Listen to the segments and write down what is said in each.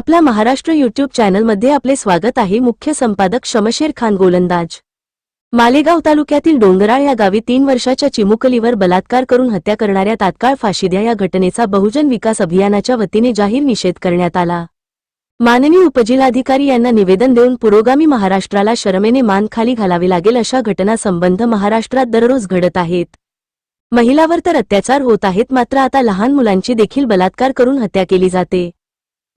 आपला महाराष्ट्र युट्यूब चॅनलमध्ये आपले स्वागत आहे. मुख्य संपादक शमशेर खान गोलंदाज. मालेगाव तालुक्यातील डोंगराळ या गावी तीन वर्षाच्या चिमुकलीवर बलात्कार करून हत्या करणाऱ्या तात्काळ फाशी द्या या घटनेचा बहुजन विकास अभियानाच्या वतीने जाहीर निषेध करण्यात आला. माननीय उपजिल्हाधिकारी यांना निवेदन देऊन पुरोगामी महाराष्ट्राला शरमेने मान खाली घालावे लागेल अशा घटना संबंध महाराष्ट्रात दररोज घडत आहेत. महिलावर तर अत्याचार होत आहेत मात्र आता लहान मुलांची देखील बलात्कार करून हत्या केली जाते.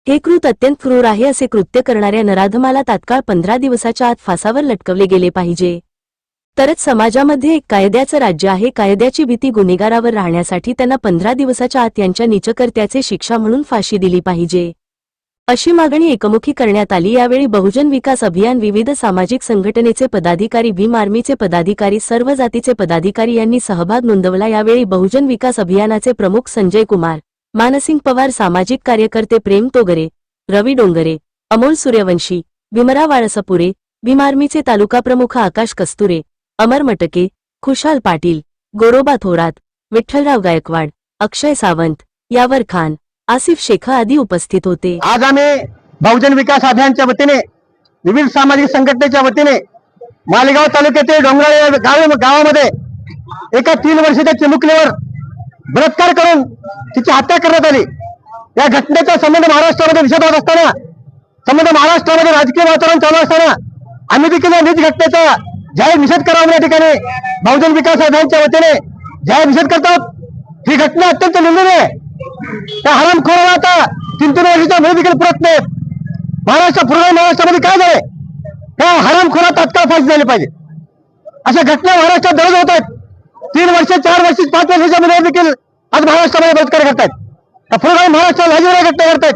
हे कृत अत्यंत क्रूर आहे असे कृत्य करणाऱ्या नराधमाला तात्काळ पंधरा दिवसाच्या आत फासावर लटकवले गेले पाहिजे. तरच समाजामध्ये एक कायद्याचं राज्य आहे. कायद्याची भीती गुन्हेगारावर राहण्यासाठी त्यांना पंधरा दिवसाच्या आत यांच्या निचकर्त्याचे शिक्षा म्हणून फाशी दिली पाहिजे. अशी मागणी एकमुखी करण्यात आली. यावेळी बहुजन विकास अभियान विविध सामाजिक संघटनेचे पदाधिकारी भीम आर्मीचे पदाधिकारी सर्व जातीचे पदाधिकारी यांनी सहभाग नोंदवला. यावेळी बहुजन विकास अभियानाचे प्रमुख संजय कुमार मानसिंग पवार सामाजिक कार्यकर्ते प्रेम तोगरे रवी डोंगरे अमोल सूर्यवंशी भीमराव वाळसपुरे भीम आर्मीचे तालुका प्रमुख आकाश कस्तुरे अमर मटके खुशाल पाटील गोरोबा थोरात विठ्ठलराव गायकवाड अक्षय सावंत यावर खान आसिफ शेख आदी उपस्थित होते. आज आम्ही बहुजन विकास अभियानच्या वतीने विविध सामाजिक संघटनेच्या वतीने मालेगाव तालुक्यातील डोंगराळ गाव गावामध्ये एका तीन वर्षाच्या चिमुकलीवर बलात्कार करून तिची हत्या करण्यात आली. या घटनेचा संबंध महाराष्ट्रामध्ये विषद होत असताना संबंध महाराष्ट्रामध्ये राजकीय वातावरण चालू असताना आम्ही देखील या नीच घटनेचा जाहीर निषेध करावा या ठिकाणी बहुजन विकास आघाडीच्या वतीने जाहीर निषेध करतात. ही घटना अत्यंत निंदनीय आहे. त्या हरामखोराला आता तीन तीन वर्षाच्या मुली देखील पुरत नाहीत. महाराष्ट्र पूर्ण महाराष्ट्रामध्ये काय झालंय? त्या हरामखोरा तात्काळ फाशी झाली पाहिजे. अशा घटना महाराष्ट्रात दररोज होत आहेत. तीन वर्ष चार वर्ष पाच वर्षाच्या देखील आज महाराष्ट्रामध्ये बहिष्कार करतायत. त्या महाराष्ट्राला महाराष्ट्रात लाजीवाला घटना करतायत.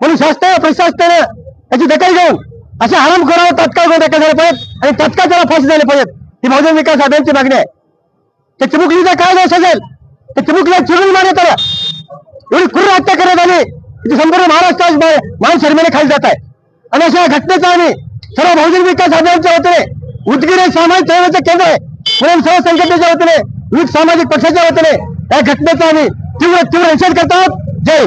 म्हणून शासनाने प्रशासनाने याची दखल घेऊन अशा हरामखोराला तात्काळ गुन्हे दाखल झाले पाहिजेत आणि तात्काळ त्याला फाशी झाली पाहिजेत. ही बहुजन विकास आघाडीची मागणी आहे. त्या चिमुकलीचा काय दोष असेल? त्या चिमुकलीला चिरून मारण्यात आलं एवढी क्रूर हत्या करण्यात आली. संपूर्ण महाराष्ट्र मान शर्मेने खाली जात आहे. आणि अशा घटनेचा आम्ही सर्व बहुजन विकास आघाडीच्या वतीने उदगीर हे सामाजिक सेवेचं केंद्र आहे. म्हणून संघटनेच्या वतीने विविध सामाजिक पक्षाच्या वतीने या घटनेचा आम्ही तीव्र तीव्र निषेध करत आहोत. जय